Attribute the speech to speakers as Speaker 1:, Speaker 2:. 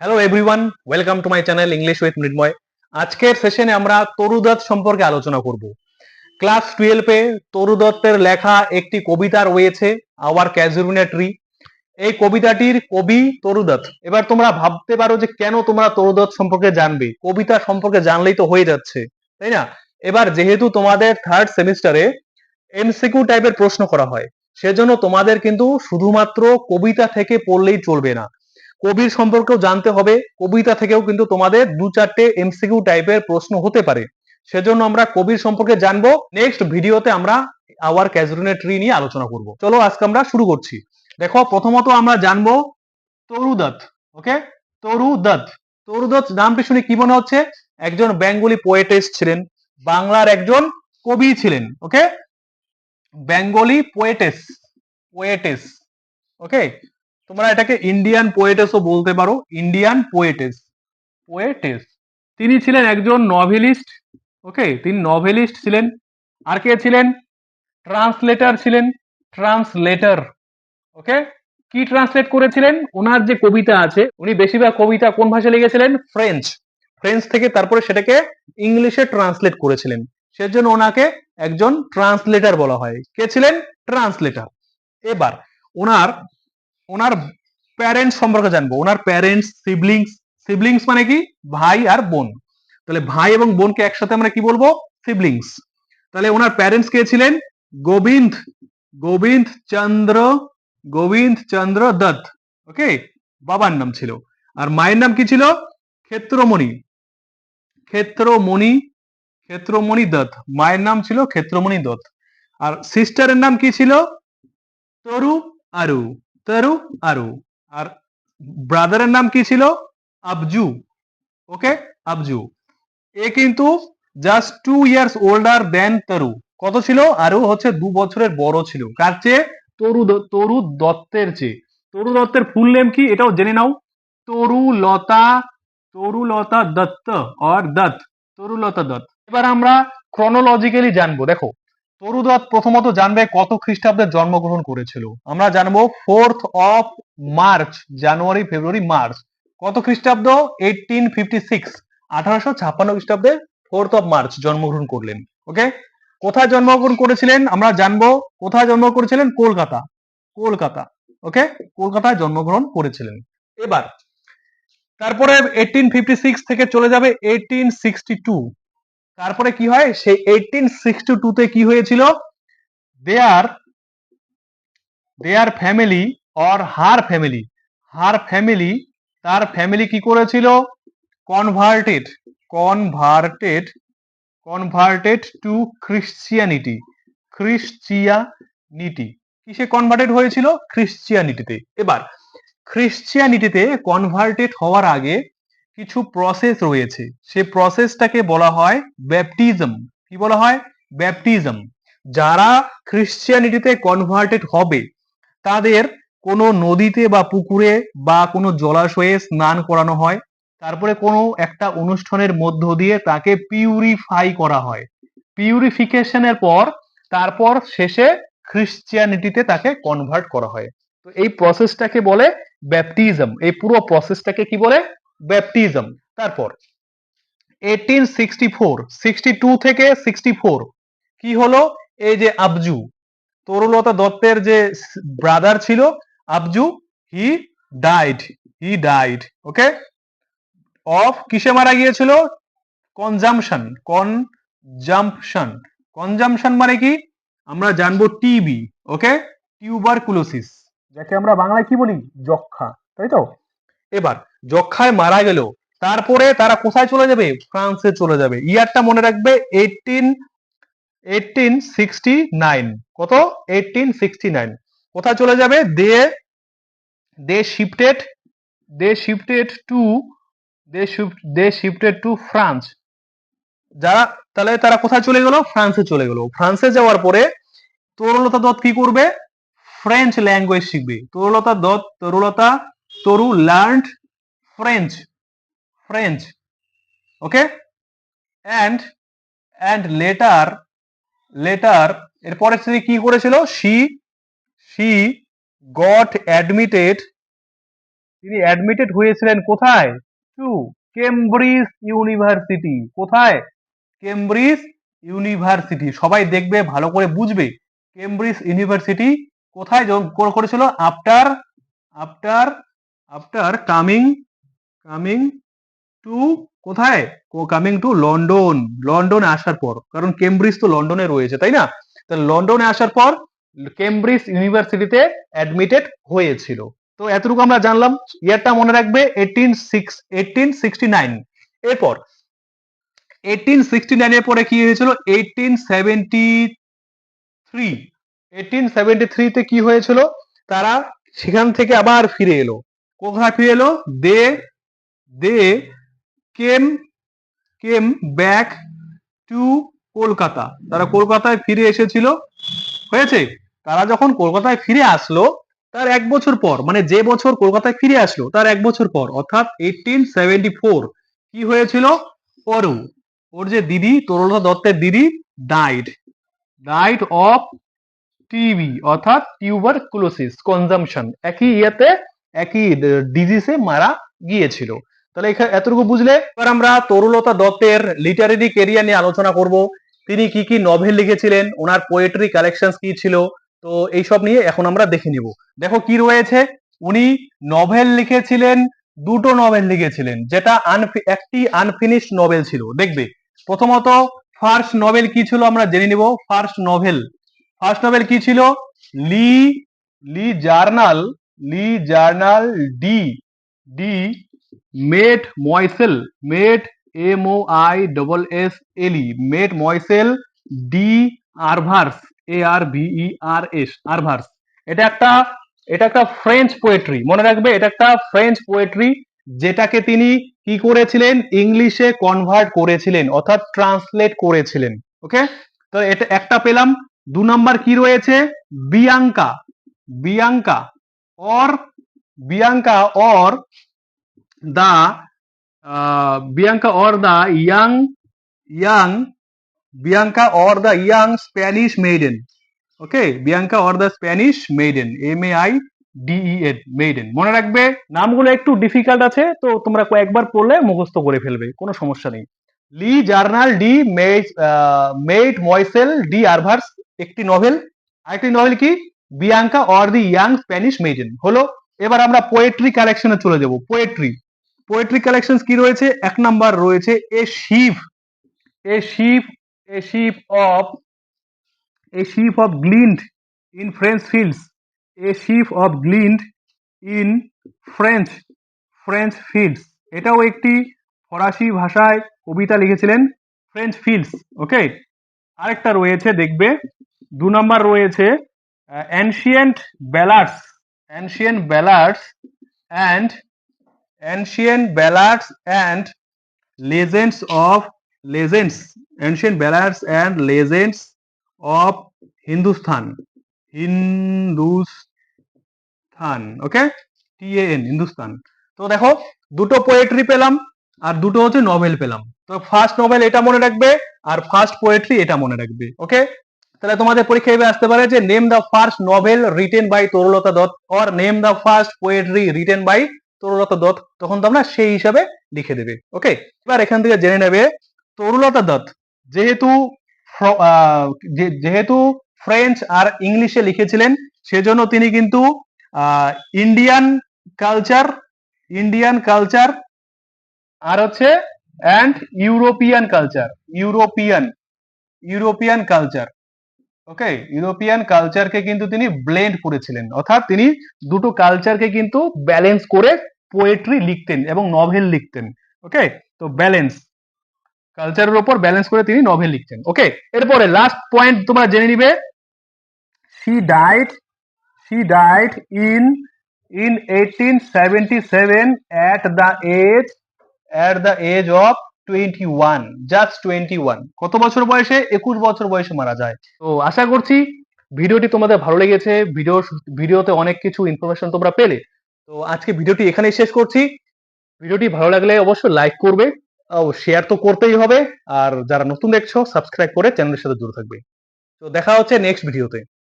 Speaker 1: Hello everyone welcome to my channel English with Mrinmoy আজকের সেশনে আমরা তরু দত্ত সম্পর্কে আলোচনা করব। ক্লাস টুয়েলভে তরু দত্তের লেখা একটি কবিতা রয়েছে আওয়ার ক্যাজুরিনা ট্রি এই কবিতাটির কবি তরু দত্ত। এবার তোমরা ভাবতে পারো যে কেন তোমরা তরুদত্ত সম্পর্কে জানবে। কবিতা সম্পর্কে জানলেই তো হয়ে যাচ্ছে, তাই না? এবার যেহেতু তোমাদের থার্ড সেমিস্টারে এমসিকিউ টাইপের প্রশ্ন করা হয়, সেজন্য তোমাদের কিন্তু শুধুমাত্র কবিতা থেকে পড়লেই চলবে না। কবির সম্পর্কেও জানতে হবে। কবিতা থেকেও কিন্তু তোমাদের দু চারটে এমসিকিউ টাইপের প্রশ্ন হতে পারে। সেজন্য আমরা কবির সম্পর্কে জানব। নেক্সট ভিডিওতে আমরা আওয়ার ক্যাজুরিনের ট্রি নিয়ে আলোচনা করব। চলো আজকে আমরা শুরু করছি। দেখো, প্রথমত আমরা জানব তরু দত্ত ওকে তরু দত্ত তরু দত্ত নামটি শুনে কি মনে হচ্ছে? একজন বেঙ্গলি পোয়েটেস ছিলেন, বাংলার একজন কবি ছিলেন okay Bengali poetess poetess okay তোমরা এটাকে ইন্ডিয়ান পোয়েটেসও বলতে পারো। ইন্ডিয়ান পোয়েটেস পোয়েটেস তিনি ছিলেন একজন নভেলিস্ট ওকে তিনি নভেলিস্ট ছিলেন। আর কে ছিলেন? ট্রান্সলেটার ছিলেন। ট্রান্সলেটার ওকে কি ট্রান্সলেট করেছিলেন? ওনার যে কবিতা আছে, উনি বেশিরভাগ কবিতা কোন ভাষায় লিখেছিলেন? ফ্রেঞ্চ ফ্রেঞ্চ থেকে তারপরে সেটাকে ইংলিশে ট্রান্সলেট করেছিলেন। সেজন্য ওনাকে একজন ট্রান্সলেটার বলা হয়। কে ছিলেন? ট্রান্সলেটার এবার, ওনার ওনার প্যারেন্টস সম্পর্কে জানব। ওনার প্যারেন্টস সিবলিংস সিবলিংস মানে কি? ভাই আর বোন। তাহলে ভাই এবং বোনকে একসাথে আমরা কি বলব? সিবলিংস তাহলে ওনার প্যারেন্টস কে ছিলেন গোবিন্দ গোবিন্দ চন্দ্র গোবিন্দ চন্দ্র দত্ত। ওকে বাবার নাম ছিল। আর মায়ের নাম কি ছিল? ক্ষেত্রমণি। ক্ষেত্রমণি ক্ষেত্রমণি দত্ত। মায়ের নাম ছিল ক্ষেত্রমণি দত্ত। আর সিস্টারের নাম কি ছিল? তরু আরু। তরু আরু আর ব্রাদারের নাম কি ছিল? আবজু ওকে আবজু এ কিন্তু just two years older than Toru কত ছিল? আরু হচ্ছে দু বছরের বড় ছিল। কার চেয়ে? তরু তরু দত্তের চেয়ে। তরু দত্তের ফুল নেম কি? এটাও জেনে নাও। তরুলতা তরুলতা দত্ত অর দত্ত তরুলতা দত্ত এবার আমরা ক্রনোলজিক্যালি জানব। দেখো তরু দত্ত প্রথমত জানবে কত খ্রিস্টাব্দে জন্মগ্রহণ করেছিল। আমরা জানব fourth of March, January, February, March. কত খ্রিস্টাব্দ? এইটিন ফিফটি সিক্স, আঠারোশো ছাপ্পান্ন খ্রিস্টাব্দে ফোর্থ অফ মার্চ জন্মগ্রহণ করলেন। ওকে? কোথায় জন্মগ্রহণ করেছিলেন? আমরা জানব কোথায় জন্ম করেছিলেন? কলকাতা। কলকাতা। ওকে? কলকাতায় জন্মগ্রহণ করেছিলেন। এবার, তারপরে এইটিন ফিফটি সিক্স থেকে চলে যাবে এইটিন সিক্সটি টু। তারপরে কি হয়? সেই এইটিন সিক্সটি টুতে কি হয়েছিল? Their their family or her family her family তার ফ্যামিলি কি করেছিল? Converted converted converted to Christianity Christianity কিসে কনভার্টেড হয়েছিল? খ্রিশ্চিয়ানিটিতে এবার খ্রিশ্চিয়ানিটিতে কনভার্টেড হওয়ার আগে কিছু প্রসেস রয়েছে। সে প্রসেসটাকে বলা হয় ব্যাপটিজম কি বলা হয়? ব্যাপটিজম যারা খ্রিশ্চিয়ানিটিতে কনভার্টেড হবে, তাদের কোনো নদীতে বা পুকুরে বা কোনো জলাশয়ে স্নান করানো হয়। তারপরে কোনো একটা অনুষ্ঠানের মধ্য দিয়ে তাকে পিউরিফাই করা হয়। পিউরিফিকেশনের পর, তারপর শেষে খ্রিশ্চিয়ানিটিতে তাকে কনভার্ট করা হয়। তো এই প্রসেসটাকে বলে ব্যাপটিজম এই পুরো প্রসেসটাকে কি বলে? ব্যাপটিজম তারপর eighteen sixty four sixty two থেকে সিক্সটি ফোর কি হলো? এই যে আবজু তরুলতা দত্তের যে ব্রাদার ছিল, আবজু he died he died okay of কিসে মারা গিয়েছিল? কনজামশন কনজাম্পশন কনজামশন মানে কি? আমরা জানব টিবি ওকে টিউবারকুলোসিস যাকে আমরা বাংলায় কি বলি? যক্ষা তাই তো এবার যক্ষায় মারা গেল, তারপরে তারা কোথায় চলে যাবে? ফ্রান্সে চলে যাবে। ইয়ারটা মনে রাখবে এইটিন এইটিন সিক্সটি নাইন কত? এইটিন সিক্সটি নাইন কোথায় চলে যাবে? They they shifted they shifted to they shift they shifted to France যারা, তাহলে তারা কোথায় চলে গেল? ফ্রান্সে চলে গেল। ফ্রান্সে যাওয়ার পরে তরুলতা দত্ত কি করবে? ফ্রেঞ্চ ল্যাঙ্গুয়েজ শিখবে। Tarulata Dutt Tarulata Toru learn French French okay and and later later এরপরে সে কি করেছিল? শি শি গট অ্যাডমিটেড তিনি অ্যাডমিটেড হয়েছিলেন কোথায়? টু কেমব্রিজ ইউনিভার্সিটি কোথায়? কেমব্রিজ ইউনিভার্সিটি সবাই দেখবে, ভালো করে বুঝবে। কেমব্রিজ ইউনিভার্সিটি কোথায় করেছিল? After after after coming coming to কোথায়? কামিং টু লন্ডন লন্ডনে আসার পর। কারণ কেমব্রিজ তো লন্ডনে রয়েছে, তাই না? তাহলে লন্ডনে আসার পর কেমব্রিজ ইউনিভার্সিটিতে অ্যাডমিটেড হয়েছিল। তো এতটুকু আমরা জানলাম। ইয়ারটা মনে রাখবে eighteen six eighteen sixty nine এরপর এইটিন সিক্সটি নাইনের পরে কি হয়েছিল? Eighteen seventy three eighteen seventy থ্রিতে কি হয়েছিল? তারা সেখান থেকে আবার ফিরে এলো। কোথায় ফিরে এলো? They they, came came, back to Kolkata. তারা কলকাতায় ফিরে এসেছিল। হয়েছে? তারা যখন কলকাতায় ফিরে আসলো, তার এক বছর পর মানে যে বছর কলকাতায় ফিরে আসলো, তার এক বছর পর, অর্থাৎ এইটিন সেভেন্টি ফোর কি হয়েছিল? অরু ওর যে দিদি, তরুণা দত্তের দিদি ডাইড ডাইড অফ টিবি অর্থাৎ টিউবার ক্লোসিস কনজামশন একই ইয়েতে একই ডিজিজে মারা গিয়েছিল। তাহলে এতটুকু বুঝলে? এবার আমরা তরুলতা দত্তের লিটারেরি কেরিয়ার নিয়ে আলোচনা করব। তিনি কি কি নভেল লিখেছিলেন? ওনার পোয়েট্রি কালেকশন কি ছিল? তো এইসব নিয়ে এখন আমরা দেখে নিব। দেখো কি রয়েছে? উনি নভেল লিখেছিলেন, দুটো নভেল লিখেছিলেন, যেটা একটি আনফিনিশড নভেল ছিল। দেখবে, প্রথমত ফার্স্ট নভেল কি ছিল আমরা জেনে নিব। ফার্স্ট নভেল ফার্স্ট নভেল কি ছিল? Le le journal le journal de de, mademoiselle, made M O I double S L mademoiselle, de Arvers, A R V R S, Arvers. এটা একটা এটা একটা ফ্রেঞ্চ পোয়েট্রি, মনে রাখবে, এটা একটা ফ্রেঞ্চ পোয়েট্রি যেটাকে তিনি কি করেছিলেন? ইংলিশে কনভার্ট করেছিলেন, অর্থাৎ ট্রান্সলেট করেছিলেন, ওকে? তো এটা, একটা পেলাম। দু নাম্বার কি রয়েছে? Bianca Bianca or Bianca or the Bianca or the young young Bianca or the young Spanish maiden okay Bianca or the Spanish maiden M A I D E N maiden মনে রাখবে, নামগুলো একটু difficult আছে, তো তোমরা কয়েকবার পড়লে মুখস্থ করে ফেলবে, কোনো সমস্যা নেই। Le journal de mademoiselle de Arvers একটি নভেল আরেকটি নভেল কি? Bianca or the young Spanish maiden হলো, এবার আমরা পোয়েট্রি কালেকশনে চলে যাব। পোয়েট্রি পোয়েট্রি কালেকশন কি রয়েছে? এক নাম্বার রয়েছে a sheaf a sheaf a sheaf of a sheaf of gleaned in French fields a sheaf of gleaned in French French fields এটাও একটি ফরাসি ভাষায় কবিতা লিখেছিলেন ফ্রেঞ্চ ফিল্ডস ওকে আরেকটা রয়েছে, দেখবে। দু নম্বর রয়েছে ancient ballads ancient ballads and ancient ballads and legends of legends ancient ballads and legends of Hindustan Hindustan okay T A N Hindustan তো দেখো, দুটো পোয়েট্রি পেলাম আর দুটো হচ্ছে নভেল পেলাম। তো ফার্স্ট নভেল এটা মনে রাখবে আর ফার্স্ট পোয়েট্রি এটা মনে রাখবে ওকে তাহলে তোমাদের পরীক্ষা আসতে পারে যে name the first novel written by Tarulata Dutt or name the first poetry written by Tarulata Dutt তখন তোমরা সেই হিসাবে লিখে দেবে। ওকে এবার এখান থেকে জেনে নেবে তরুলতা দত্ত যেহেতু যেহেতু ফ্রেঞ্চ আর ইংলিশে লিখেছিলেন, সেজন্য তিনি কিন্তু ইন্ডিয়ান কালচার ইন্ডিয়ান কালচার আর হচ্ছে and European culture European European culture okay European কালচারকে কিন্তু তিনি ব্লেন্ড করেছিলেন। অর্থাৎ তিনি দুটো কালচারকে কিন্তু ব্যালেন্স করে পোয়েট্রি লিখতেন এবং নভেল লিখতেন। ওকে তো ব্যালেন্স কালচারের ওপর ব্যালেন্স করে তিনি নভেল লিখতেন। ওকে এরপরে লাস্ট পয়েন্ট তোমরা জেনে নিবে। She died she died in in eighteen seventy seven at the age at the age of twenty one just twenty one কত বছর বয়সে? একুশ বছর বয়সে মারা যায়। তো আশা করছি ভিডিওটি তোমাদের ভালো লেগেছে। ভিডিও ভিডিওতে অনেক কিছু ইনফরমেশন তোমরা পেলে। তো আজকে ভিডিওটি এখানেই শেষ করছি। ভিডিওটি ভালো লাগলে অবশ্যই লাইক করবে। ও শেয়ার তো করতেই হবে। আর যারা নতুন দেখছ সাবস্ক্রাইব করে চ্যানেলের সাথে জুড়ে থাকবে। তো দেখা হচ্ছে নেক্সট ভিডিওতে